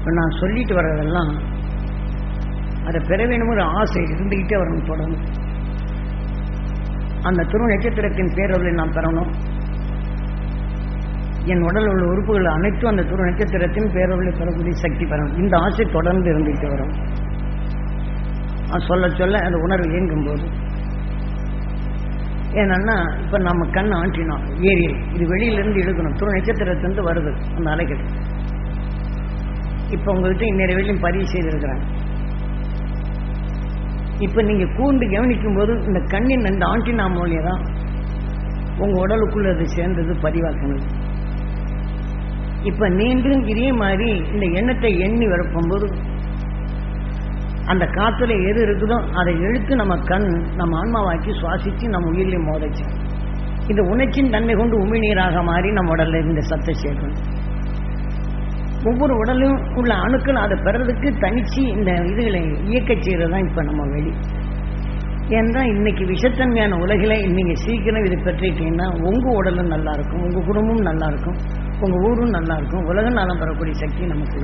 இப்போ நான் சொல்லிட்டு வர்றதெல்லாம் அதை பெற வேணும் ஒரு ஆசை இருந்துகிட்டே வரணும் தொடர்ந்து அந்த துரு நட்சத்திரத்தின் பேரவர்களை நான் பெறணும். என் உடல் உள்ள உறுப்புகள் அனைத்தும் அந்த துரு நட்சத்திரத்தின் பேரவர்களை பெறக்கூடிய சக்தி பெறணும். இந்த ஆசை தொடர்ந்து இருந்துகிட்டே வரும். சொல்ல சொல்ல அந்த உணர்வு இயங்கும் போது ஏன்னா இப்ப நம்ம கண் ஆட்டினோம் ஏரியல் இது வெளியிலிருந்து இழுக்கணும். துரு நட்சத்திரத்திலிருந்து வருது அந்த அலைகள். இப்போ உங்கள்கிட்ட இந்நேர வெளியும் பதிவு செய்திருக்கிறாங்க. இப்போ நீங்கள் கூண்டு கவனிக்கும் போது இந்த கண்ணின் இந்த ஆண்டினா மூலியம் தான் உங்கள் உடலுக்குள்ள அது சேர்ந்தது பதிவாக்கணும் இப்போ நீண்டும் இதே மாதிரி இந்த எண்ணத்தை எண்ணி வரப்பும்போது அந்த காற்றுல எது இருக்குதோ அதை எழுத்து நம்ம கண் நம்ம ஆன்மாவாக்கி சுவாசித்து நம்ம உயிரிலையும் மோதைச்சு. இந்த உணர்ச்சியின் தன்மை கொண்டு உமிழ்நீராக மாறி நம்ம உடல்ல இந்த சத்தை சேர்க்கணும். ஒவ்வொரு உடலும் உள்ள அணுக்கள் அதை பெறதுக்கு தனிச்சு இந்த இதுகளை இயக்க செய்கிறது தான் இப்போ நம்ம வெளி ஏன்னா இன்னைக்கு விஷத்தன்மையான உலகில் நீங்கள் சீக்கிரம் இதை பெற்றிட்டீங்கன்னா உங்கள் உடலும் நல்லா இருக்கும் குடும்பமும் நல்லா இருக்கும் ஊரும் நல்லா இருக்கும் உலக நலம் பெறக்கூடிய சக்தி நமக்கு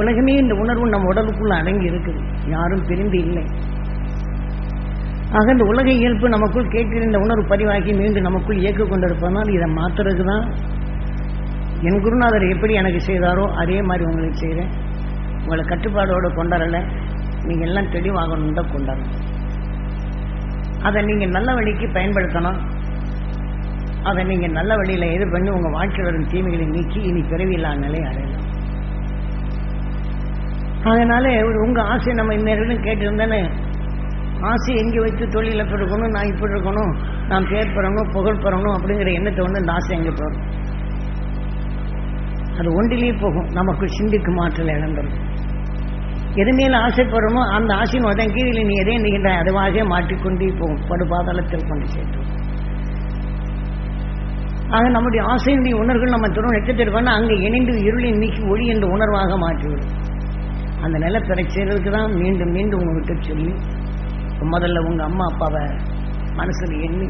உலகமே இந்த உணர்வு நம்ம உடலுக்குள்ள அடங்கி இருக்குது. யாரும் பிரிந்து இல்லை. ஆக இந்த உலக இயல்பு நமக்குள் கேட்டிருந்த உணர்வு பதிவாகி மீண்டும் நமக்குள் இயக்க கொண்டிருப்பதனால் இதை மாத்துறதுக்கு தான் என் குருநாதர் எப்படி எனக்கு செய்தாரோ அதே மாதிரி உங்களுக்கு செய்கிறேன் உங்களை கட்டுப்பாடோடு கொண்டாடல. நீங்கள் எல்லாம் தெளிவாகணும் தான் கொண்டாடணும். அதை நீங்கள் நல்ல வழிக்கு பயன்படுத்தணும். அதை நீங்கள் நல்ல வழியில் இது பண்ணி உங்கள் வாழ்க்கையில் வரும் தீமைகளை நீக்கி இனி பிறவியில்லா நிலை அடையலாம் அதனால உங்கள் ஆசை நம்ம இந்நேரம் கேட்டிருந்தேன்னு ஆசை எங்கே வச்சு தொழில் எப்படி இருக்கணும் நான் இப்படி இருக்கணும் நான் பேர் பெறணும் புகழ் பெறணும் அப்படிங்கிற எண்ணத்தை வந்து இந்த ஆசை எங்கே போகும் அது ஒன்றிலேயே போகும். நமக்கு சிந்திக்கு மாற்றல் இழந்துடும் எது மேல ஆசைப்படுறோமோ அந்த ஆசையின் உதன் கீழில் நீ எதை நீங்கின்ற அதுவாக மாட்டிக்கொண்டே போகும். படு பாதாளத்தில் கொண்டு சேர்த்தோம் ஆக நம்முடைய ஆசையினுடைய உணர்வுகள் நம்ம துணை நட்சத்திரம் அங்கே இணைந்து இருளின் நீக்கி ஒளி என்ற உணர்வாக மாற்றிவிடும். அந்த நில பெற தான் மீண்டும் மீண்டும் உங்ககிட்ட சொல்லி முதல்ல உங்கள் அம்மா அப்பாவை மனசில் எண்ணி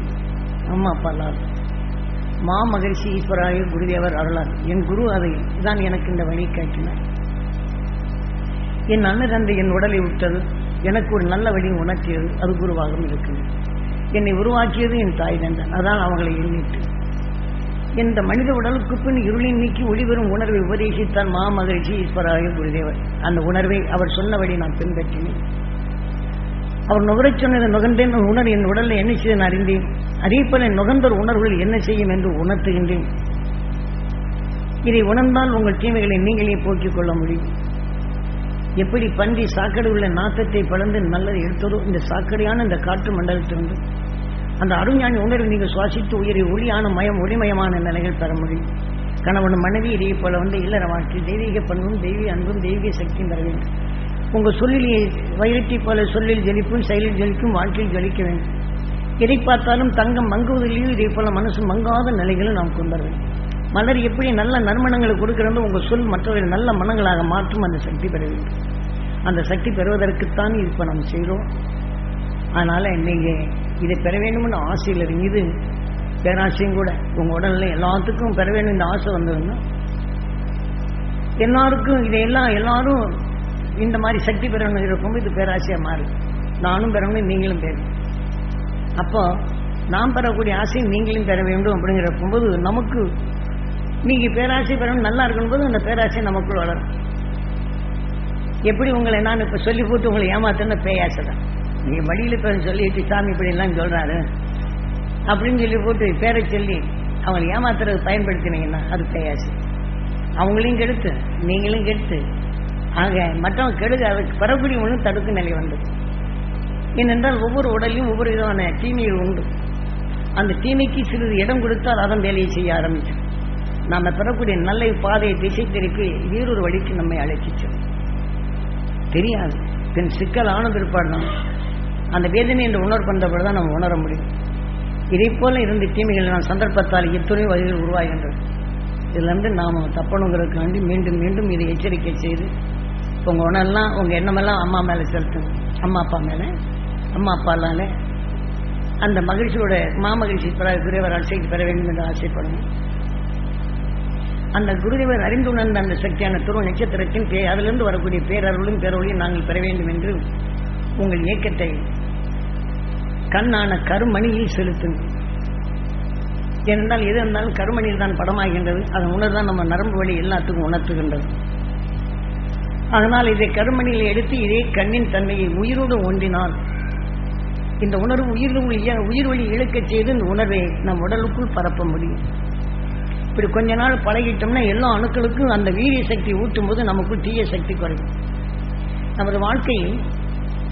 அம்மா அப்பா எல்லாம் மா மகிழ்ச்சி ஈஸ்வராய குருதேவர் அருளார். என் குரு அதை தான் எனக்கு இந்த வழி காட்டினார். என் அண்ணன் தந்தை என் உடலை விட்டது. எனக்கு ஒரு நல்ல வழி உணர்த்தியது. அது குருவாகவும் இருக்குது. என்னை உருவாக்கியது என் தாய் தந்தான் அதான் அவங்களை எண்ணிட்டு. இந்த மனித உடலுக்கு பின் இருளின் நீக்கி ஒளிவரும் உணர்வை உபதேசித்தான் மா மகிழ்ச்சி ஈஸ்வராய குருதேவர். அந்த உணர்வை அவர் சொன்னபடி நான் பின்பற்றினேன். அவர் நுகரச் சொன்னதை நுகர்ந்தேன். உணர் என் உடலில் என்ன செய்ய நான் அறிந்தேன்? அதே போல நுகர்ந்தோர் உணர்வுகள் என்ன செய்யும் என்று உணர்த்துகின்றேன். இதை உணர்ந்தால் உங்கள் தீமைகளை நீங்களே போக்கிக் கொள்ள முடியும். எப்படி பன்றி சாக்கடை உள்ள நாத்தத்தை பலந்து நல்லது எடுத்ததோ இந்த சாக்கடையான இந்த காற்று மண்டலத்திலிருந்து அந்த அருஞானி உணர்வு நீங்கள் சுவாசித்து உயிரை ஒளியான மயம் ஒளிமயமான நிலைகள் பெற முடியும். கணவன் மனைவி இதே போல வந்து இல்லற வாழ்க்கை தெய்வீக பண்பும் தெய்வீக அன்பும் தெய்வீக சக்தியும் பெற வேண்டும். உங்க சொல்லிலேயே வைரத்தை போல சொல்லில் ஜலிப்பும் செயலில் ஜலிக்கும் வாழ்க்கையில் ஜலிக்க வேண்டும். எதை பார்த்தாலும் தங்கம் மங்குவதிலேயும் இதே போல மனசு மங்காத நிலைகளும் நாம் கொண்டு வேண்டும் மலர் எப்படி நல்ல நறுமணங்களை கொடுக்கிறதோ உங்க சொல் மற்றவர்கள் நல்ல மனங்களாக மாற்றும் அந்த சக்தி பெற வேண்டும். அந்த சக்தி பெறுவதற்குத்தான் இப்ப நம்ம செய்கிறோம் அதனால நீங்க இதை பெற வேண்டும்னு ஆசையில் இருக்குது பேராசையும் கூட உங்க உடல்ல எல்லாத்துக்கும் பெற வேண்டும் இந்த ஆசை வந்ததுன்னா எல்லாருக்கும் இதையெல்லாம் எல்லாரும் இந்த மாதிரி சக்தி பெறணும் இருக்கும் இது பேராசையா மாறும். நானும் பெறணும் நீங்களும் பெறணும் அப்போ நாம் பெறக்கூடிய ஆசை நீங்களும் பெற வேண்டும் அப்படிங்கிற போது நமக்கு நீங்க பேராசை பெறணும் நல்லா இருக்கணும் போது அந்த பேராசை நமக்குள் வளரும். எப்படி உங்களை நான் இப்ப சொல்லி போட்டு உங்களை ஏமாத்துன பேயாசை தான். நீங்க வழியில இப்ப சொல்லிட்டு சாமி இப்படி எல்லாம் சொல்றாரு அப்படின்னு சொல்லி போட்டு பேரை சொல்லி அவங்களை ஏமாத்துறது பயன்படுத்தினீங்கன்னா அது பேயாசை. அவங்களையும் கெடுத்து நீங்களும் கெடுத்து ஆக மற்றவங்க கெடுக்க அதுக்கு பெறக்கூடிய ஒன்றும் தடுக்கும் நிலை வந்தது ஏனென்றால் ஒவ்வொரு உடலையும் ஒவ்வொரு விதமான தீமைகள் உண்டு. அந்த தீமைக்கு சிறிது இடம் கொடுத்தால் அதன் வேலையை செய்ய ஆரம்பிச்சோம் நாம் பெறக்கூடிய நல்ல பாதையை திசை திருப்பி வேறொரு வழிக்கு நம்மை அழைச்சிச்சோம் தெரியாது. பின் சிக்கல் ஆன பிற்பாடு தான். அந்த வேதனை என்று உணர் பண்ணுறபோது தான் நம்ம உணர முடியும். இதை போல இருந்த தீமைகள் நான் சந்தர்ப்பத்தால் எத்தனையோ வழிகள் உருவாகின்றது இதிலிருந்து நாம் தப்பணுங்கிறதுக்காண்டி மீண்டும் மீண்டும் இதை எச்சரிக்கை செய்து உங்க உணர்லாம் உங்க எண்ணமெல்லாம் அம்மா மேல செலுத்துங்க அம்மா அப்பா மேல அம்மா அப்பாலால அந்த மகிழ்ச்சியோட மாமகிழ்ச்சி பெற குருவர் ஆசைக்கு பெற வேண்டும் என்று ஆசைப்படும் அந்த குருதேவர் அறிந்துணர்ந்த அந்த சக்தியான துருவ நட்சத்திரத்தின் பே அதிலிருந்து வரக்கூடிய பேரருளும் பேரொழியும் நாங்கள் பெற வேண்டும் என்று உங்கள் இயக்கத்தை கண்ணான கருமணியில் செலுத்துங்கள் ஏனென்றால் எது இருந்தாலும் கருமணியில் தான் படமாகின்றது. அதன் உணர்தான் நம்ம நரம்பு வழி எல்லாத்துக்கும் உணர்த்துகின்றது. அதனால் இதை கருமணியில் எடுத்து இதே கண்ணின் தன்மையை உயிரோடு ஒன்றினான் இந்த உணர்வு உயிர் உயிர் வழி இழுக்கச் செய்து இந்த உணர்வை நம் உடலுக்குள் பரப்ப முடியும். இப்படி கொஞ்ச நாள் பழகிட்டோம்னா எல்லா அணுக்களுக்கும் அந்த வீரிய சக்தி ஊட்டும் போது நமக்குள் தீய சக்தி குறையும். நமது வாழ்க்கையில்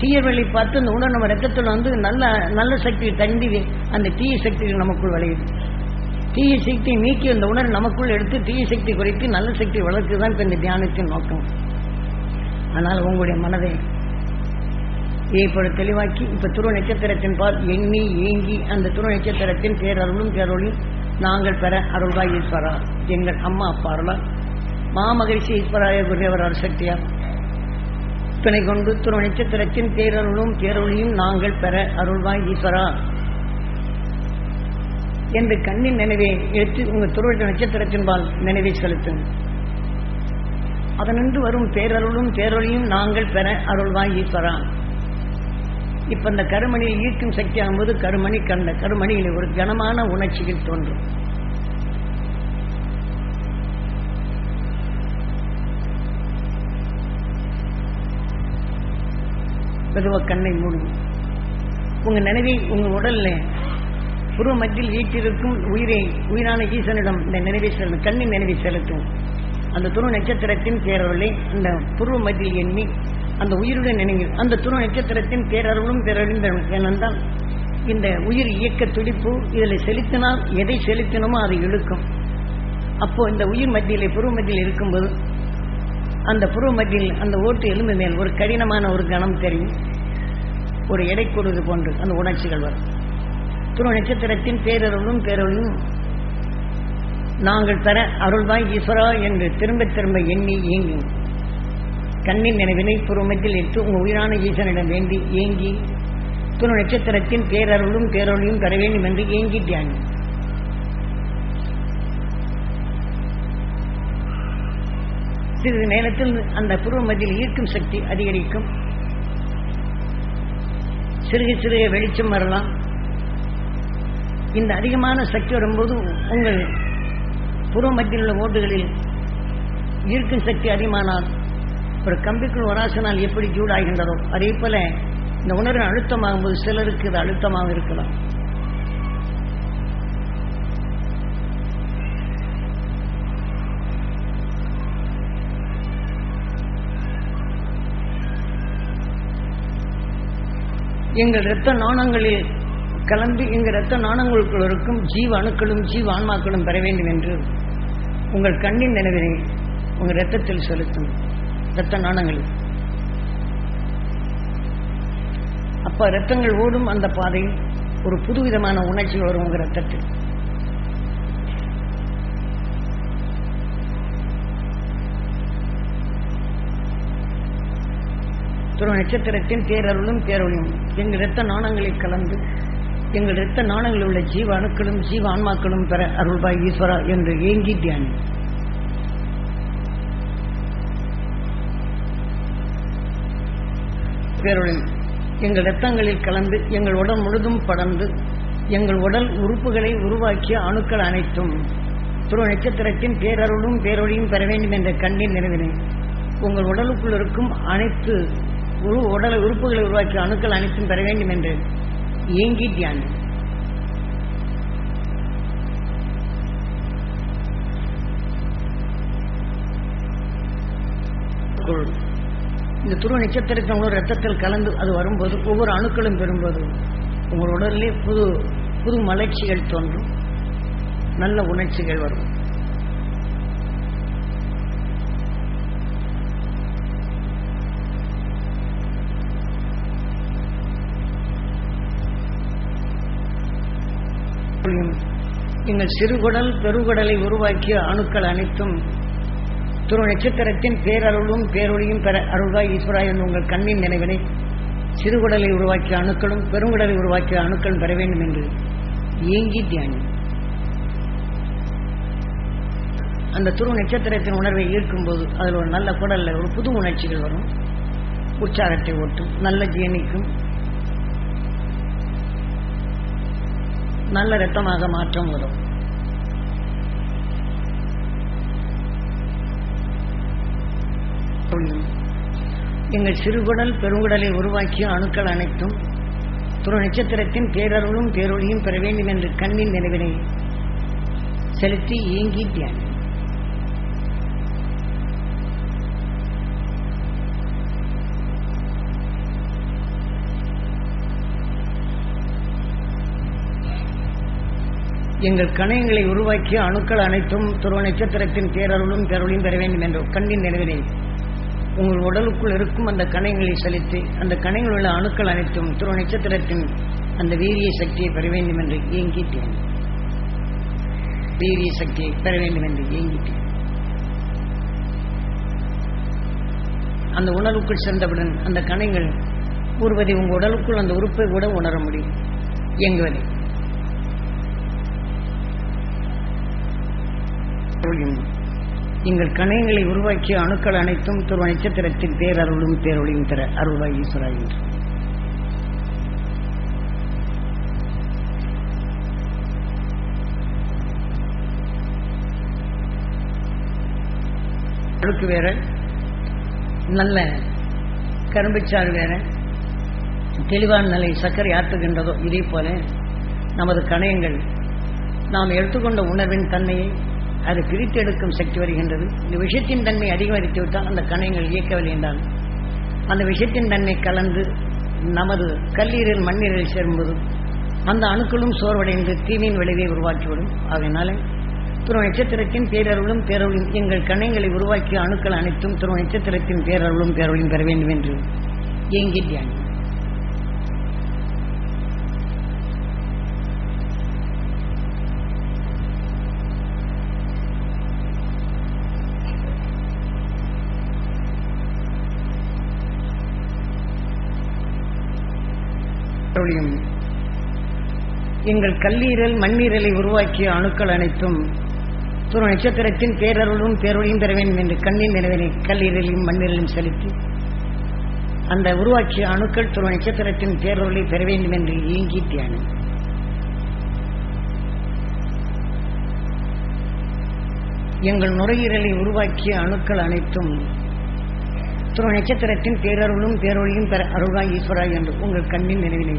தீயர்களை பார்த்து அந்த உணர்வு நம்ம ரத்தத்தில் வந்து நல்ல நல்ல சக்தியை தண்டி அந்த தீய சக்திகள் நமக்குள் விளையுது. தீய சக்தியை நீக்கி அந்த உணர்வு நமக்குள் எடுத்து தீய சக்தி குறைத்து நல்ல சக்தி வளர்க்குதான் இப்போ இந்த தியானத்தின் நோக்கம். ஆனால் உங்களுடைய மனதை இப்பொழுது தெளிவாக்கி இப்ப துருவ நட்சத்திரத்தின் பால் எண்ணி ஏங்கி அந்த துருவ நட்சத்திரத்தின் பேரருளும் பேரொழியும் நாங்கள் பெற அருள்வாய் ஈஸ்வரா எங்கள் அம்மா அப்பா அருளா மாமகிழ்ச்சி ஈஸ்வராய குருதேவர் அருசக்தியா துணை கொண்டு துருவ நட்சத்திரத்தின் பேரருளும் பேரொழியும் நாங்கள் பெற அருள்வாய் ஈஸ்வரா. என்று கண்ணின் நினைவை எடுத்து உங்கள் துருவ நட்சத்திரத்தின்பால் நினைவை செலுத்துங்கள். அதனின்று வரும் பேரருளும் பேரொழியும் நாங்கள் பெற அருள்வாய் ஈஸ்வரா இப்ப இந்த கருமணியை ஈர்க்கும் சக்தி ஆகும்போது கருமணி கண்ட கருமணியில் ஒரு கனமான உணர்ச்சியில் தோன்றும். மெதுவா கண்ணை மூடும் உங்க நினைவை உங்க உடல்ல புருவ மத்தியில் ஈட்டிருக்கும் உயிரை உயிரான ஈசனிடம் இந்த நினைவை செலுத்தும் கண்ணின் நினைவை செலுத்தும். அந்த துணு நட்சத்திரத்தின் பேரருளை அந்த புருவ மதியில் எண்ணி அந்த உயிருடன் நினைவு அந்த துணு நட்சத்திரத்தின் பேரருளும் பேரருளும் ஏனென்றால் இந்த உயிர் இயக்க துடிப்பு இதில் செலுத்தினால் எதை செலுத்தினோமோ அதை இழுக்கும். அப்போ இந்த உயிர் மத்தியிலே புருவ மத்தியில் இருக்கும்போது அந்த புருவ மத்தியில் அந்த ஓட்டு எலும்பு மேல் ஒரு கடினமான ஒரு கணம் தெரியும். ஒரு எடை கூடுவது போன்று அந்த உணர்ச்சிகள் வரும். துணு நட்சத்திரத்தின் பேரருளும் பேரொழியும் நாங்கள் தர அருள்வாய் ஈஸ்வரா என்று திரும்ப திரும்ப எண்ணி இயங்கும் கண்ணின் நினைவினை புறமத்தில் ஏற்று உங்கள் உயிரான ஈசனிடம் வேண்டி ஏங்கி துணு நட்சத்திரத்தின் பேரருளும் பேரொழியும் பெற வேண்டும் என்று ஏங்கி தியானி. சிறிது நேரத்தில் அந்த புருவமதியில் ஈர்க்கும் சக்தி அதிகரிக்கும். சிறுக சிறுக வெளிச்சம் வரலாம். இந்த அதிகமான சக்தி வரும்போது உங்கள் புருவ மத்தியில் உள்ள ஓட்டுகளில் ஈர்க்கும் சக்தி அதிகமானால் ஒரு கம்பிக்குள் வராசனால் எப்படி ஜூடாகின்றதோ அதே போல இந்த உணர்வு அழுத்தமாகும் போது சிலருக்கு இது அழுத்தமாக இருக்கலாம். எங்கள் இரத்த நாணங்களில் கலந்து எங்கள் இரத்த நாணங்களுக்குள் இருக்கும் ஜீவ அணுக்களும் ஜீவ ஆன்மாக்களும் பெற வேண்டும் என்று உங்கள் கண்ணின் நினைவினை உங்கள் இரத்தத்தில் செலுத்தும் இரத்த நாணங்களில். அப்ப ரத்தங்கள் ஓடும் அந்த பாதையில் ஒரு புதுவிதமான உணர்ச்சி வரும் உங்க ரத்தத்தில் துருவ நட்சத்திரத்தின் பேரருளும் பேரொழியும் எங்கள் இரத்த நாணங்களில் கலந்து எங்கள் இரத்த நாணங்களில் உள்ள ஜீவ அணுக்களும் ஜீவ ஆன்மாக்களும் பெற அருள்பாய் ஈஸ்வரா என்று ஏங்கி தியானி பேருடன் எங்கள் இரத்தங்களில் கலந்து எங்கள் உடல் முழுதும் படர்ந்து எங்கள் உடல் உறுப்புகளை உருவாக்கிய அணுக்கள் அனைத்தும் துருவ நட்சத்திரத்தின் பேரருளும் பேரொழியும் பெற வேண்டும் என்ற கண்ணில் நிறுவினேன் உங்கள் உடலுக்குள் இருக்கும் அனைத்து உடல் உறுப்புகளை உருவாக்கிய அணுக்கள் அனைத்தும் பெற வேண்டும் என்று ஏங்கி தியானி இந்த துருவ நட்சத்திரத்தை உங்களோட ரத்தத்தில் கலந்து அது வரும்போது ஒவ்வொரு அணுக்களும் பெறும்போது உங்கள் உடல்லே புது புது மலர்ச்சிகள் தோன்றும். நல்ல உணர்ச்சிகள் வரும். எங்கள் சிறுகுடல் பெருகுடலை உருவாக்கிய அணுக்கள் அனைத்தும் துரு நட்சத்திரத்தின் பேரருளும் பேரொழியும் பெற அருள்வாய் ஈஸ்வரா என்று உங்கள் கண்ணின் நினைவினை சிறுகுடலை உருவாக்கிய அணுக்களும் பெருங்குடலை உருவாக்கிய அணுக்களும் பெற வேண்டும் என்று ஏங்கி தியானி அந்த துரு நட்சத்திரத்தின் உணர்வை ஈர்க்கும்போது அதில் ஒரு நல்ல குடல்ல ஒரு புது உணர்ச்சிகள் வரும். உற்சாகத்தை ஓட்டும் நல்ல ஜீனிக்கும் நல்ல ரத்தமாக மாற்றம் வரும். எங்கள் சிறுகுடல் பெருங்குடலை உருவாக்கிய அணுக்கள் அனைத்தும் துரு நட்சத்திரத்தின் பேரருளும் பேரொழியும் பெற வேண்டும் என்று கண்ணின் நினைவினை செலுத்தி ஏங்கி தியானி எங்கள் கணையங்களை உருவாக்கிய அணுக்கள் அனைத்தும் துருவ நட்சத்திரத்தின் பேரருளும் பேரொழியும் பெற வேண்டும் என்ற கண்ணின் நினைவினை. உங்கள் உடலுக்குள் இருக்கும் அந்த கணைகளை செலுத்தி அந்த கணையில் உள்ள அணுக்கள் அனைத்தும் துருவ நட்சத்திரத்தின் அந்த வீரிய சக்தியை பெற வேண்டும் என்று ஏங்கிட்டேன். வீரிய சக்தியை பெற வேண்டும் என்று இயங்கிட்டேன் அந்த உணர்வுக்குள் சென்றவுடன் அந்த கணைகள் கூறுவதை உங்கள் உடலுக்குள் அந்த உறுப்பை கூட உணர முடியும். இயங்குவதை. எங்கள் கணையங்களை உருவாக்கிய அணுக்கள் அனைத்தும் துருவ நட்சத்திரத்தின் பேரருளும் பேரொழியும் தர அருள்வாய் ஈஸ்வரா என்று. அழுக்கு வேற. நல்ல கரும்புச்சாறு வேற. தெளிவான நிலை சர்க்கரை ஆற்றுகின்றதோ இதே போல நமது கணையங்கள். நாம் எடுத்துக்கொண்ட உணர்வின் தன்மையை அது பிரித்தெடுக்கும் சக்தி வருகின்றது. இந்த விஷயத்தின் தன்மை அதிகரித்து விட்டால் அந்த கணையங்கள் இயக்கவில்லை என்றால் அந்த விஷயத்தின் தன்மை கலந்து நமது கல்லீரல் மண்ணீரில் சேரும்போது அந்த அணுக்களும் சோர்வடைந்து தீமையின் விளைவை உருவாக்கிவிடும். ஆகையினால துருவ நட்சத்திரத்தின் பேரருளும் பேரொழியும் எங்கள் கணைகளை உருவாக்கிய அணுக்கள் அனைத்தும் துருவ நட்சத்திரத்தின் பேரருளும் பேரொழியும் பெற வேண்டும் என்று ஏங்கி தியானம். பெட்ரோலியம் எங்கள் கல்லீரல் மண்ணீரலை உருவாக்கிய அணுக்கள் அனைத்தும் துரு நட்சத்திரத்தின் பேரருளும் பேரொழியும் பெற வேண்டும் என்று கண்ணின் நினைவினை கல்லீரலையும் மண்ணீரலையும் செலுத்தி அந்த உருவாக்கிய அணுக்கள் துரு நட்சத்திரத்தின் பேரொருளை பெற வேண்டும் என்று ஏங்கி தியானம் எங்கள் நுரையீரலை உருவாக்கிய அணுக்கள் அனைத்தும் துருவ நட்சத்திரத்தின் பேரருளும் பேரொழியும் பெற அருள்வாய் ஈஸ்வரா என்று உங்கள் கண்ணின் நினைவினை.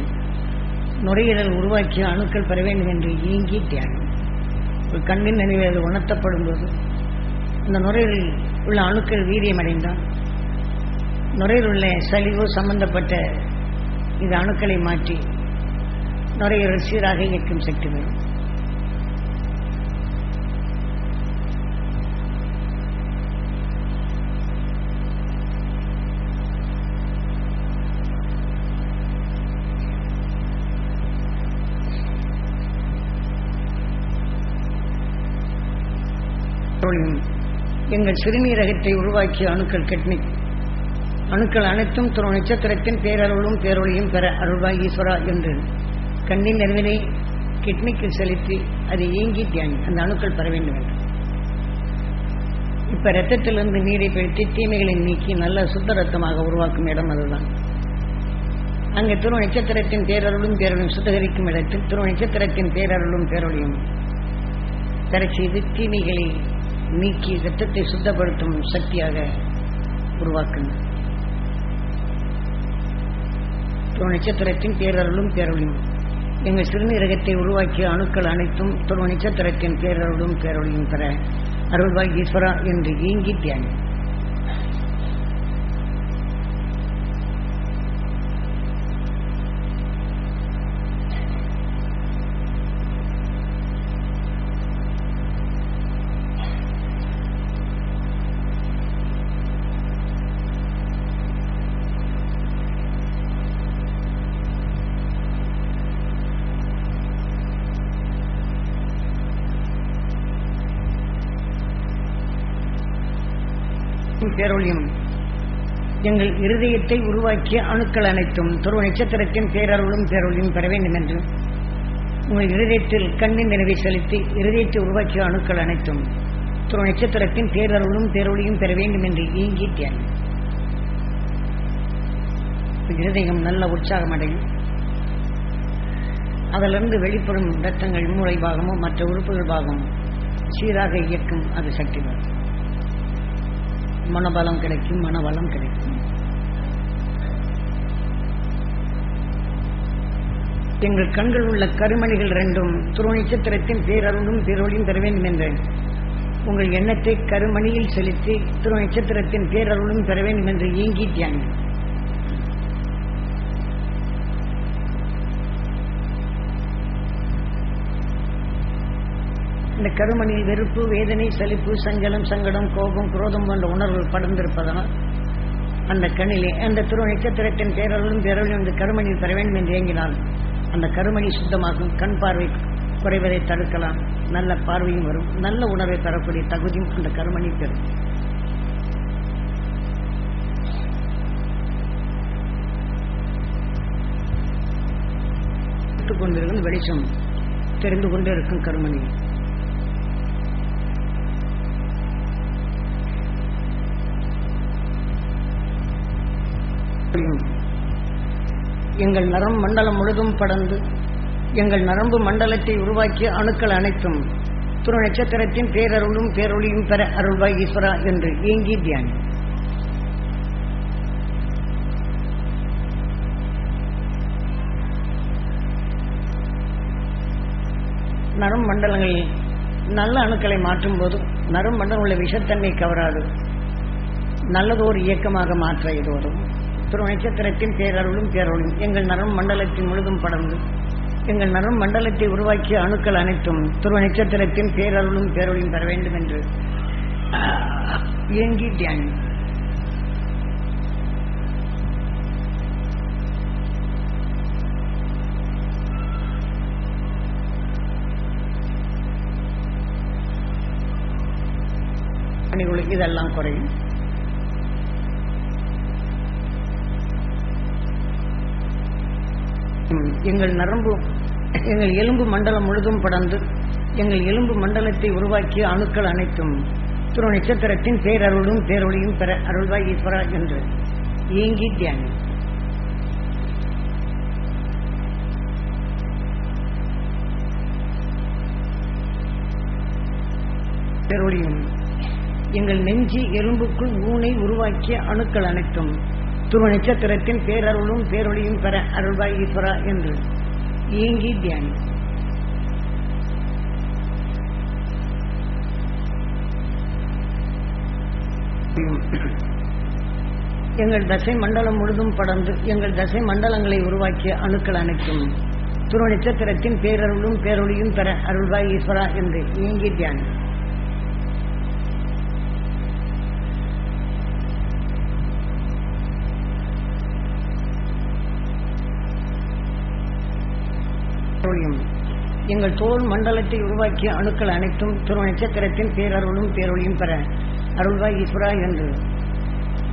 நுரையீரல் உருவாக்கிய அணுக்கள் பெற வேண்டும் என்று ஈங்கி தியானம். ஒரு கண்ணின் நினைவில் உணர்த்தப்படும் போது அந்த நுரையீரலில் உள்ள அணுக்கள் வீரியமடைந்தால் நுரையில் உள்ள சலிவு சம்பந்தப்பட்ட இந்த அணுக்களை மாற்றி நுரையீரல் சீராக இயக்கும் சக்தி வரும். பெட்ரோலியம் எங்கள் சிறுநீரகத்தை உருவாக்கிய அணுக்கள் கெட்னிக் அணுக்கள் அனைத்தும் துணை நட்சத்திரத்தின் பேரருளும் பேரொழியும் பெற அருள்வாய் ஈஸ்வரா என்று கண்ணின் நெருவினை கிட்னிக்கு செலுத்தி அதை இயங்கி தியானி. அந்த அணுக்கள் பெற வேண்டும் என்று. இப்ப ரத்தத்திலிருந்து நீரை பிடித்து தீமைகளை நீக்கி நல்ல சுத்த ரத்தமாக உருவாக்கும் இடம் அதுதான். அங்கே துருவ நட்சத்திரத்தின் பேரருளும் பேரொழியும் சுத்தகரிக்கும் இடத்தில் துருவ நட்சத்திரத்தின் பேரருளும் பேரொழியும் பெறச் செய்து தீமைகளை நீக்கி ரத்தத்தை சுத்தப்படுத்தும் சக்தியாக உருவாக்குங்க துருவ நட்சத்திரத்தின் பேரருளும் பேரொழியும் எங்கள் சிறுநீரகத்தை உருவாக்கிய அணுக்கள் அனைத்தும் துருவ நட்சத்திரத்தின் பேரருளும் பேரொழியும் பெற அருள்வாய் ஈஸ்வரா என்று ஈங்கி தியானி பேரொழியும். எங்கள் இருதயத்தை உருவாக்கிய அணுக்கள் அனைத்தும் துருவ நட்சத்திரத்தின் பேரருளும் பேரொழியும் பெற வேண்டும் என்று உங்கள் இருதயத்தில் கண்ணின் நினைவை செலுத்தி இருதயத்தை உருவாக்கிய அணுக்கள் அனைத்தும் துருவ நட்சத்திரத்தின் பேரருளும் பேரொழியும் பெற வேண்டும் என்று ஏங்கி தியானம் இருதயம் நல்ல உற்சாகம் அடையும். அதிலிருந்து வெளிப்படும் இரத்தங்கள் மூளை பாகமும் மற்ற உறுப்புகள் பாகமும் சீராக இயக்கும் அது சக்தி மனபலம் கிடைக்கும் மனவளம் கிடைக்கும். எங்கள் கண்கள் உள்ள கருமணிகள் ரெண்டும் துருவ நட்சத்திரத்தின் பேரருளும் பேரொழியும் பெற வேண்டும் என்ற. உங்கள் எண்ணத்தை கருமணியில் செலுத்தி துருவ நட்சத்திரத்தின் பேரருளும் பெற வேண்டும் என்று ஏங்கி தியானம் இந்த கருமணியில் வெறுப்பு வேதனை சலிப்பு சஞ்சலம் சங்கடம் கோபம் குரோதம் போன்ற உணர்வுகள் படர்ந்திருப்பதனால் அந்த கண்ணிலே அந்த திரு நட்சத்திரத்தின் பேரலும் பேரொழியும் இந்த கருமணியில் பெற வேண்டும் என்று இயங்கினால் அந்த கருமணி சுத்தமாகும் கண் பார்வை குறைவதை தடுக்கலாம் நல்ல பார்வையும் வரும் நல்ல உணர்வை தரக்கூடிய தகுதியும் அந்த கருமணி பெறும். கொண்டிருக்கும் வெளிச்சம் தெரிந்து கொண்டே இருக்கும் கருமணி. எங்கள் நரம் மண்டலம் முழுதும் படர்ந்து எங்கள் நரம்பு மண்டலத்தை உருவாக்கிய அணுக்கள் அனைத்தும் துரு நட்சத்திரத்தின் பேரருளும் பேரொழியும் பெற அருள்வாய் ஈஸ்வரா என்று ஏங்கி தியானி. நரம் மண்டலங்களில் நல்ல அணுக்களை மாற்றும் போது நரம் மண்டலம் உள்ள விஷத்தன்மை கவராது. நல்லதோர் இயக்கமாக மாற்ற இது வரும் திரு நட்சத்திரத்தின் பேரருளும் பேரொழியும் எங்கள் நரம் மண்டலத்தின் முழுதும் படர்ந்து எங்கள் நரம் மண்டலத்தை உருவாக்கிய அணுக்கள் அனைத்தும் துருவ நட்சத்திரத்தின் பேரருளும் பேரொழியும் பெற வேண்டும் என்று இயங்கி தியானி. இதெல்லாம் குறையும் எங்கள் நரம்பு எங்கள் எலும்பு மண்டலம் முழுதும் படர்ந்து எங்கள் எலும்பு மண்டலத்தை உருவாக்கிய அணுக்கள் அனைத்தும் துரு நட்சத்திரத்தின் பேரருளும் பேரொழியும் பெற அருள்வாய் ஈஸ்வரா என்று ஏங்கி தியானி. பேரொழியும் எங்கள் நெஞ்சி எலும்புக்குள் ஊனை உருவாக்கிய அணுக்கள் அனைத்தும் துருவ நட்சத்திரத்தின் பேரருளும் பேரொழியும் பெற அருள்வாய் ஈஸ்வரா என்று ஏங்கி தியானி. எங்கள் தசை மண்டலம் முழுதும் படர்ந்து எங்கள் தசை மண்டலங்களை உருவாக்கிய அணுக்கள் அனைத்தும் துருவ நட்சத்திரத்தின் பேரருளும் பேரொழியும் பெற அருள்வாய் ஈஸ்வரா என்று ஏங்கி தியானி. எங்கள் தோல் மண்டலத்தை உருவாக்கிய அணுக்கள் அனைத்தும் துருவ நட்சத்திரத்தின் பேரருளும் பேரொழியும் பெற அருள்வாய் ஈஸ்வரா என்று.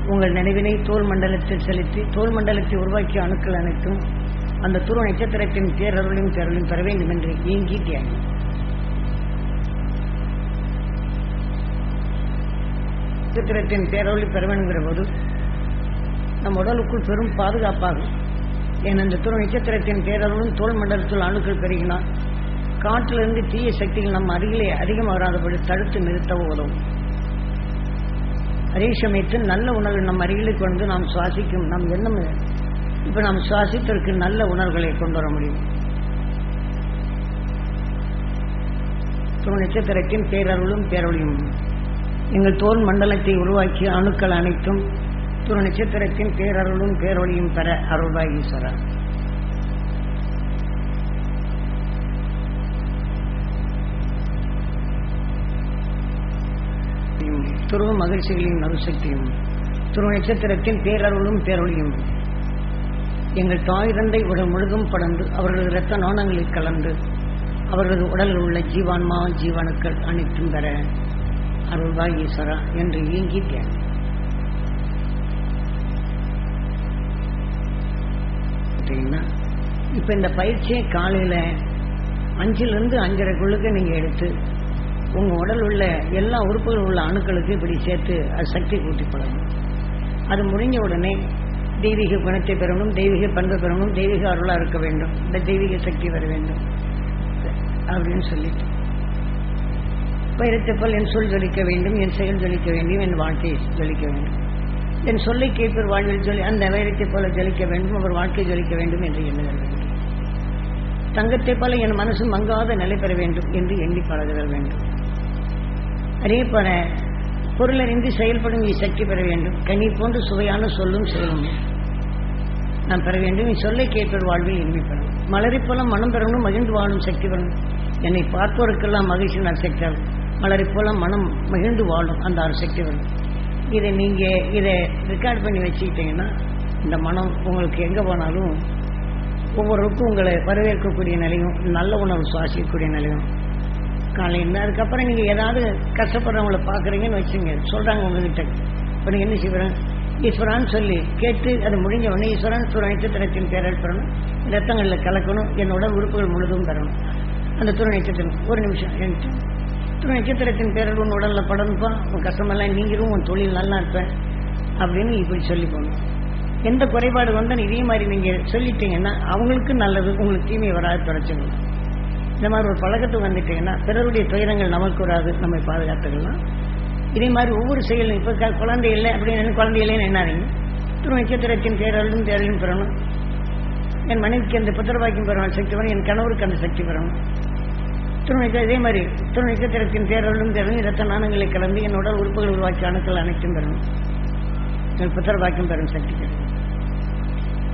உங்கள் நினைவினை தோல் மண்டலத்தில் செலுத்தி தோல் மண்டலத்தை உருவாக்கிய அணுக்கள் அனைத்தும் அந்த துருவ நட்சத்திரத்தின் பேரருளையும் பேரொழியும் பெற வேண்டும் என்று ஏங்கி தியானி. நட்சத்திரத்தின் பேரொழி பெற வேண்டுங்கிற போது நம் உடலுக்குள் பெரும் பாதுகாப்பாகும். ஏன் அந்த துணை நட்சத்திரத்தின் பேரருளும் தோல் மண்டலத்தில் அணுக்கள் பெருகினால் காற்றிலிருந்து தீய சக்திகள் நம் அருகிலே அதிகம் வராதபடி தடுத்து நிறுத்தவும் உதவும். அதே சமயத்தில் நல்ல உணர்வு நம் அருகிலே கொண்டு நாம் சுவாசிக்கும் நம் எண்ணம் இப்ப நாம் சுவாசித்தற்கு நல்ல உணர்வுகளை கொண்டு வர முடியும். நட்சத்திரத்தின் பேரருளும் பேரொழியும் எங்கள் தோல் மண்டலத்தை உருவாக்கிய அணுக்கள் அனைத்தும் துரு நட்சத்திரத்தின் பேரருளும் பேரொழியும் பெற அருள்வாய் துருவ மகிழ்ச்சிகளின் அருசக்தியும் துருவ நட்சத்திரத்தின் பேரருளும் பேரொழியும் எங்கள் தாய் தந்தை உடல் முழுதும் படர்ந்து அவர்களது இரத்த நாணங்களில் கலந்து அவர்களது உடலில் உள்ள ஜீவான்மா ஜீவனுக்கள் அனைத்தும் பெற அருள்வாய் ஈஸ்வரா என்று இயங்கி தியானம் பார்த்தீங்கன்னா இப்போ இந்த பயிற்சியை காலையில் அஞ்சிலிருந்து அஞ்சரைக்குள்ளுக்கு நீங்கள் எடுத்து உங்கள் உடல் உள்ள எல்லா உறுப்புகள் உள்ள அணுக்களுக்கு இப்படி சேர்த்து அது சக்தி கூட்டி பழகும் அது முடிஞ்ச உடனே தெய்வீக குணத்தை பெறணும் தெய்வீக பண்பு பெறணும் தெய்வீக அருளாக இருக்க வேண்டும். இந்த தெய்வீக சக்தி வர வேண்டும். அப்படின்னு சொல்லிட்டு. வைரத்தை போல் என் சொல் ஜொலிக்க வேண்டும் என் செயல் ஜொலிக்க வேண்டும் என் வாழ்க்கை ஜொலிக்க வேண்டும். என் சொல்லை கேட்பர் வாழ்வில் ஜொலி அந்த வைரத்தை போல ஜொலிக்க வேண்டும் அவர் வாழ்க்கை ஜொலிக்க வேண்டும் என்று எண்ணுதல் வேண்டும். தங்கத்தை போல என் மனசு மங்காத நிலை பெற வேண்டும் என்று எண்ணி பழகுதல் வேண்டும். அதே போல பொருளறிந்து செயல்படும் நீ சக்தி பெற வேண்டும். கனி போன்று சுவையான சொல்லும் செயலும். நான் பெற வேண்டும். நீ சொல்லை கேட்பது வாழ்வில் இனிமை பெறும். மலரை போல மனம் பெறணும் மகிழ்ந்து வாழும் சக்தி பெறும் என்னை பார்ப்போருக்கெல்லாம் மகிழ்ச்சி நான் சக்தி ஆகும். மலரை போல மனம் மகிழ்ந்து வாழும் அந்த ஆறு சக்தி வரும் இதை நீங்கள் இதை ரெக்கார்ட் பண்ணி வச்சுக்கிட்டீங்கன்னா இந்த மனம் உங்களுக்கு எங்கே போனாலும் ஒவ்வொருவருக்கும் உங்களை வரவேற்கக்கூடிய நிலையும் நல்ல உணவு சுவாசிக்கக்கூடிய நிலையும் காலையில் அதுக்கப்புறம் நீங்கள் ஏதாவது கஷ்டப்படுறவங்கள பார்க்குறீங்கன்னு வச்சுங்க. சொல்கிறாங்க உங்ககிட்ட. இப்போ நீங்கள் என்ன செய்வீங்க ஈஸ்வரான்னு சொல்லி கேட்டு அது முடிஞ்ச உடனே ஈஸ்வரன் துணை நட்சத்திரத்தின் பேரல் பெறணும். ரத்தங்களில் கலக்கணும். என்னோட உறுப்புகள் முழுதும் பெறணும். அந்த துணை நட்சத்திரம் ஒரு நிமிஷம் என்கிட்ட. துணை நட்சத்திரத்தின் பேரல் உன் உடலில் படணுப்பா உன் கஷ்டமெல்லாம் நீங்களும் உன் தொழில் நல்லா இருப்பேன். அப்படின்னு இப்படி சொல்லி போகணும் எந்த குறைபாடு வந்தால் இதே மாதிரி நீங்கள் சொல்லிட்டீங்கன்னா அவங்களுக்கும் நல்லது உங்களுக்கு தீமை வராது தொலைச்சிடணும் இந்த மாதிரி ஒரு பழக்கத்துக்கு வந்துட்டீங்கன்னா பிறருடைய துயரங்கள் நமக்கு வராது நம்மை பாதுகாத்துக்கலாம். இதே மாதிரி ஒவ்வொரு செயலும் இப்போ குழந்தை இல்லை அப்படின்னு குழந்தை இல்லைன்னு என்னாதீங்க திரு நட்சத்திரத்தின் தேரலும் தேரலும் பெறணும். என் மனைவிக்கு அந்த புத்திரவாக்கியம் பெறணும் சக்தி பெறணும் என் கணவருக்கு அந்த சக்தி பெறணும். திருநெச்ச இதே மாதிரி திரு நட்சத்திரத்தின் தேரலும் தேரலும் இரத்த நாணங்களை கலந்து என்னோட உறுப்புகள் உருவாக்கி அணுக்கள் அனைத்தும் பெறணும். என் புத்திரவாக்கியம் பெறும் சக்தி பெறணும்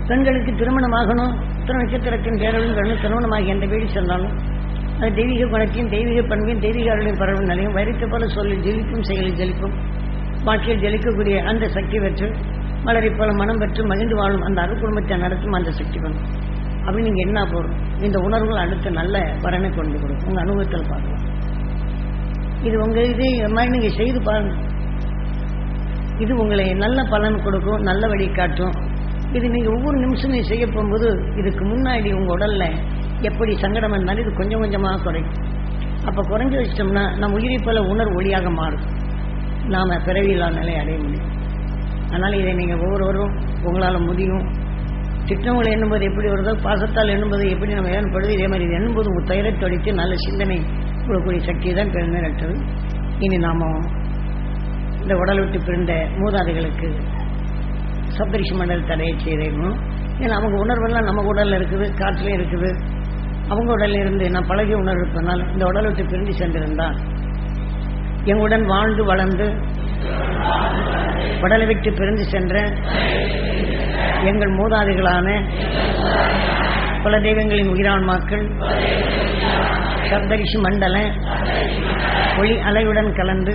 பெண்களுக்கு திருமணமாகணும் திரு நட்சத்திரத்தின் பேரலும் பெறணும் திருமணமாகி எந்த வீடு சென்றாலும் அது தெய்வீக குணத்தையும் தெய்வீக பண்பையும் தெய்வீக அருளின் பரவும் நிலையும். வைரத்தை போல சொல்லில் ஜெலிக்கும் செயலில் ஜெலிக்கும். வாழ்க்கையில் ஜெலிக்கக்கூடிய அந்த சக்தி பெற்று மலரை போல மனம் பெற்று மகிழ்ந்து வாழும் அந்த அருள் குடும்பத்தை நடத்தும் அந்த சக்தி பண்ணும் அப்படி நீங்கள் என்ன போகிறோம் இந்த உணர்வுகள் அடுத்து நல்ல வரனை கொண்டு கொடுக்கும். உங்கள் அனுபவத்தில் பார்க்கலாம். இது உங்கள் இது மாதிரி நீங்கள் செய்து பாருங்க. இது உங்களை நல்ல பலன் கொடுக்கும் நல்ல வழி காட்டும். இது நீங்கள் ஒவ்வொரு நிமிஷம் நீ செய்ய போகும்போது இதுக்கு முன்னாடி உங்கள் உடலில் எப்படி சங்கடம் இருந்தாலும் இது கொஞ்சம் கொஞ்சமாக குறையும். அப்போ குறைஞ்சி வச்சிட்டோம்னா நம்ம உயிரை போல உணர்வு ஒளியாக மாறும். நாம் பிறவியில்லா நிலை அடைய முடியும். அதனால் இதை நீங்கள் ஒவ்வொருவரும் உங்களால் முடியும். திட்டங்களை எண்ணும்போது எப்படி வருதோ பாசத்தால் எண்ணும்போது எப்படி நம்ம ஏற்படுது இதே மாதிரி இது எண்ணும்போது உங்கள் துயரை தொடித்து நல்ல சிந்தனை கொடுக்கக்கூடிய சக்தி தான் பிறந்தது இனி நாம் இந்த உடல் விட்டு பிறந்த மூதாதைகளுக்கு சப்தரிஷி மண்டல் தடையை செய்யணும் ஏன்னா அவங்க உணர்வெல்லாம் நம்ம உடலில் இருக்குது காற்றுலேயும் இருக்குது. அவங்க உடலில் இருந்து நான் பழகி உணர்வு இந்த உடல் விட்டு பிரிந்து சென்றிருந்தால் எங்களுடன் வாழ்ந்து வளர்ந்து உடலை விட்டு பிரிந்து சென்ற எங்கள் மூதாதைகளான குலதெய்வங்களின் உயிரான்மாக்கள் சப்தரிஷி மண்டல ஒளி அலையுடன் கலந்து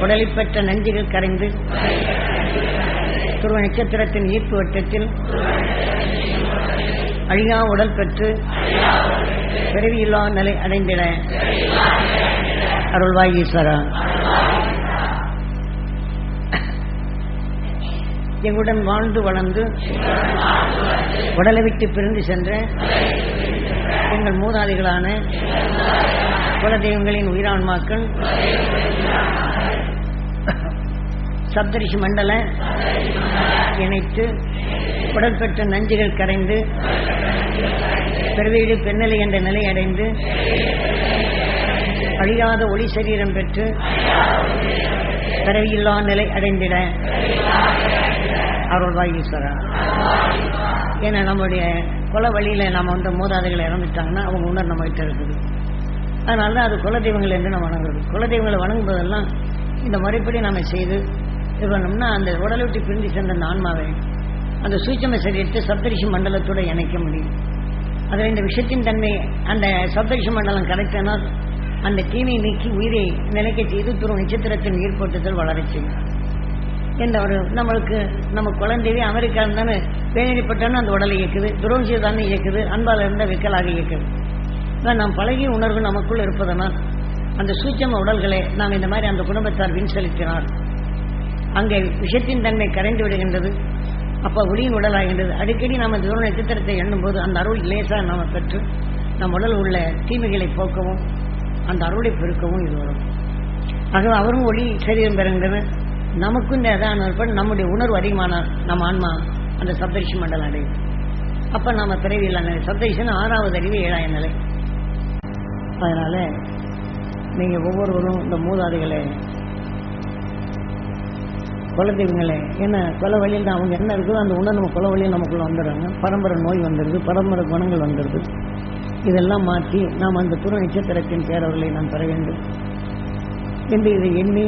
உடலை பெற்ற நஞ்சுகள் கரைந்து துருவ நட்சத்திரத்தின் ஈர்ப்பு வட்டத்தில் அழியா உடல் பெற்று பிறவியில்லா நிலை அடைந்திட. அருள்வாய் ஈஸ்வரா. எங்களுடன் வாழ்ந்து வளர்ந்து உடலை விட்டு பிரிந்து சென்ற எங்கள் மூதாதிகளான குலதெய்வங்களின் உயிரான்மாக்கள் சப்தரிஷி மண்டல இணைத்து உடல் பெற்ற நஞ்சுகள் கரைந்து பிறவீடு பெண்ணிலை என்ற நிலை அடைந்து அழியாத ஒளி சரீரம் பெற்று பிறவியில்லா நிலை அடைந்திட. அருள்வாய் ஏன்னா நம்முடைய குல வழியில் நம்ம வந்து மூதாதைகளை இறந்துட்டாங்கன்னா அவங்க உணர் நம்ம கிட்ட இருக்குது. அதனால தான் அது குலதெய்வங்கள் என்று நம்ம வணங்குறது. குலதெய்வங்களை வணங்கும் போதெல்லாம் இந்த முறைப்படி நம்ம செய்து இது பண்ணோம்னா அந்த உடலை விட்டு பிரிந்து சென்ற அந்த ஆன்மாவை அந்த சூட்சம சரீரத்தை சப்தரிஷி மண்டலத்தோட இணைக்க முடியும். அதில் இந்த விஷத்தின் தன்மை அந்த சப்தரிஷி மண்டலம் கிடைத்தனால் அந்த தீமை நீக்கி உயிரை நிலைக்க செய்து துரு நட்சத்திரத்தின் ஈர்ப்போட்டத்தில் வளரச் செய்யும். என்ற ஒரு நம்மளுக்கு நம்ம குழந்தைவே அமெரிக்கா இருந்தாலும் வேதனைப்பட்டாலும் அந்த உடலை இயக்குது துரோகம் செய்தானே இயக்குது அன்பால் இருந்தால் விக்கலாக இயக்குது. அதான் நாம் பழகிய உணர்வு நமக்குள் இருப்பதனால் அந்த சூட்சம உடல்களை நாம் இந்த மாதிரி அந்த குடும்பத்தார் வின் செலுத்தினார் அங்கே விஷத்தின் தன்மை கரைந்து விடுகின்றது. அப்போ ஒளியின் உடலாகின்றது. அடிக்கடி நாம் இந்த துருவ நட்சத்திரத்தை எண்ணும்போது அந்த அருள் லேசாக நாம் பெற்று நம் உடல் உள்ள தீமைகளை போக்கவும் அந்த அருளை பெருக்கவும் இது வரும். ஆக அவரும் ஒளி சரீரம் பெறுங்கிறது நமக்கும் இந்த அதான் ஏற்படும் நம்முடைய உணர்வு அதிகமான நம்ம ஆன்மா அந்த சப்தரிஷி மண்டலம் அடையும். அப்ப நாம பிறவியில் அந்த சப்தரிஷன் ஆறாவது அறிவு ஏழாயிரம் நிலை. அதனால நீங்க ஒவ்வொருவரும் இந்த மூதாதைகளை குலதெய்வங்களே என்ன கொலை வழியில் தான் அவங்க என்ன இருக்குதோ அந்த உணர்வு நம்ம கொலை வழியில் நமக்குள்ள வந்துடுறாங்க பரம்பரை நோய் வந்துடுது பரம்பரை குணங்கள் வந்துடுது. இதெல்லாம் மாற்றி நாம் அந்த துணை நட்சத்திரத்தின் பேரவர்களை நாம் பெற வேண்டும். என்று இதை எண்ணி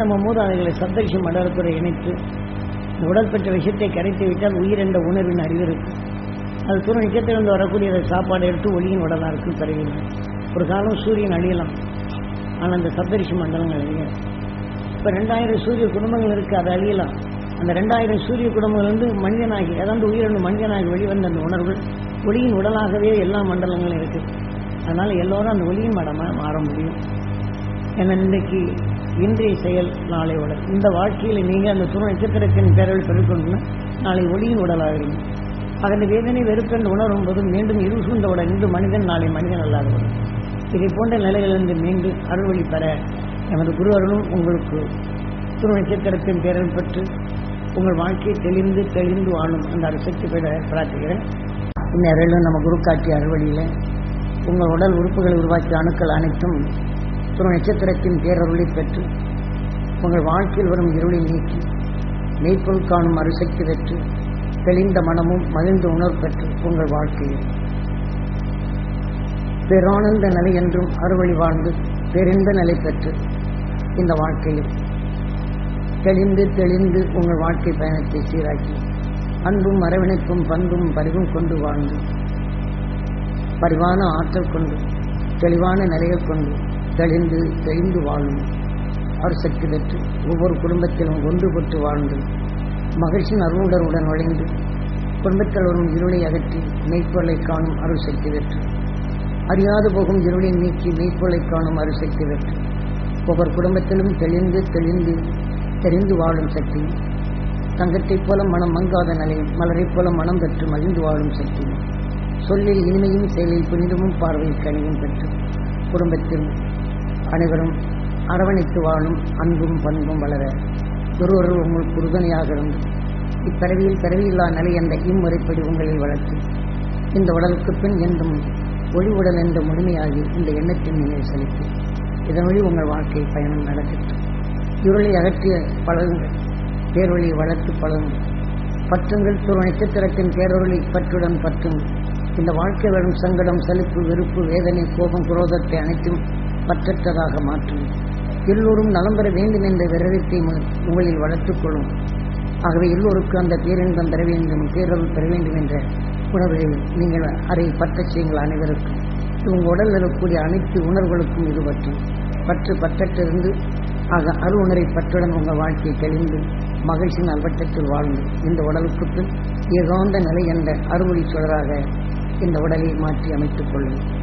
நம்ம மூதாதைகளை சப்தரிஷி மண்டலத்துறை இணைத்து இந்த உடல் பெற்ற விஷயத்தை கரைத்து விட்டால் உயிர் என்ற உணர்வின் அறிவு இருக்கு. அது துணை நட்சத்திரம் வரக்கூடிய சாப்பாடு எடுத்து ஒளியின் உடலாக இருக்கும் பெறுகிறது ஒரு காலம் சூரியன் அழியலாம். ஆனால் அந்த சப்தரிஷி மண்டலங்கள் அழியாது. இப்போ ரெண்டாயிரம் சூரிய குடும்பங்கள் இருக்கு அது அழியலாம். அந்த ரெண்டாயிரம் சூரிய குடும்பங்கள் வந்து மனிதனாகி அதாவது உயிரிழந்து மனிதனாகி வெளிவந்த அந்த உணர்வுகள் ஒளியின் உடலாகவே எல்லா மண்டலங்களும் இருக்கு. அதனால எல்லோரும் அந்த ஒளியின் மடமாக மாற முடியும். ஏன்னா இன்றைக்கு இன்றைய செயல் நாளை உடல். இந்த வாழ்க்கையில் நீங்கள் அந்த துணை நட்சத்திரத்தின் பேரல் பெருக்கணும்னா நாளை ஒளியின் உடலாகிறீங்க அதன் வேதனை வெறுப்பென்று உணரும் போது மீண்டும் இரு சூழ்ந்த உடல் இன்று மனிதன் நாளை மனிதன் அல்லாதவன். இதை போன்ற நிலைகளிலிருந்து மீண்டும் அருள்வழி பெற எமது குரு அருளும் உங்களுக்கு துணை நட்சத்திரத்தின் பேரல் பெற்று உங்கள் வாழ்க்கையை தெளிந்து தெளிந்து வாழும் அந்த அரசக்தி பெற பிரார்த்திக்கிறேன். இந்நேரிலும் நம்ம குரு காட்டிய அறுவழியில் உங்கள் உடல் உறுப்புகளை உருவாக்கிய அணுக்கள் அனைத்தும் துணை நட்சத்திரத்தின் பேரருளை பெற்று உங்கள் வாழ்க்கையில் வரும் இருளை நீக்கி மெய்ப்பொருள் காணும் அரிசக்தி பெற்று தெளிந்த மனமும் மகிழ்ந்த உணர்வு பெற்று உங்கள் வாழ்க்கையில். பேரானந்த நிலை என்றும் அறுவழி வாழ்ந்து பெருந்த நிலை பெற்று இந்த வாழ்க்கையில். தெளிந்து தெளிந்து உங்கள் வாழ்க்கை பயணத்தை சீராக்கி அன்பும் அரவணைப்பும் பண்பும் பரிவும் கொண்டு வாழ்ந்து பரிவான ஆற்றல் கொண்டு தெளிவான நிலையை கொண்டு தெளிந்து தெளிந்து வாழும். அவர் சக்தி பெற்று ஒவ்வொரு குடும்பத்திலும் ஒன்றுபட்டு வாழ்ந்து மகிழ்ச்சியின் அருளுடனுடன் நுழைந்து குடும்பத்தில் வரும் இருளை அகற்றி மெய்ப்பொருளை காணும் அருள் சக்தி பெற்று அறியாது போகும் இருளை நீக்கி மெய்ப்பொருளை காணும் அருள் சக்தி பெற்று ஒவ்வொரு குடும்பத்திலும் தெளிந்து தெளிந்து தெரிந்து வாழும் சக்தி. தங்கத்தைப் போல மனம் மங்காத நிலை மலரைப் போல மனம் பெற்று மகிழ்ந்து வாழும் சக்தி. சொல்லில் இனிமையும் செயலில் புனிதமும் பார்வையில் கனிவும் பெற்று குடும்பத்தில் அனைவரும் அரவணைத்து வாழும் அன்பும் பண்பும் வளர ஒருவர் உங்களுக்கு உறுதுணையாக இருந்து இப்பிறவியில் பிறவியில்லா நிலை என்ற இம்முறைப்படி உங்களில் வளர்த்து இந்த உடலுக்கு பின் என்றும் ஒளி உடல் என்ற முழுமையாகி இந்த எண்ணத்தின் நினைவு செலுத்தி. இதன் வழி உங்கள் வாழ்க்கை பயணம் நடக்கட்டும். இருளை அகற்றிய பழகுங்கள். பேரொழியை வளர்த்து பழகுங்கள். பற்றுங்கள் துறை நட்சத்திரத்தின் பேரொழி பற்றுடன் பற்றும் இந்த வாழ்க்கை வரும் சங்கடம் சலிப்பு வெறுப்பு வேதனை கோபம் குரோதத்தை அனைத்தும் பற்றற்றதாக மாற்றும். எல்லோரும் நலம் பெற வேண்டும் என்ற விரதத்தை உங்களில் வளர்த்துக் கொள்ளும். ஆகவே எல்லோருக்கும் அந்த பேரின்பம் பெற வேண்டும் பேரருள் பெற வேண்டும் என்ற உணர்வை நீங்கள் அதை பற்ற செய்யுங்கள் அனைவருக்கும். உங்கள் உடலில் இருக்கக்கூடிய அனைத்து உணர்வுகளுக்கும் இது பற்றும். பற்று பற்றற்றிருந்து ஆக அருணரை பற்றுடன் உங்கள் வாழ்க்கையை தெளிந்து மகிழ்ச்சி நல்வட்டத்தில் வாழ்ந்து இந்த உடலுக்கு பின் ஏகாந்த நிலை என்ற அறுவழி சுடராக இந்த உடலை மாற்றி அமைத்துக் கொள்ளுங்கள்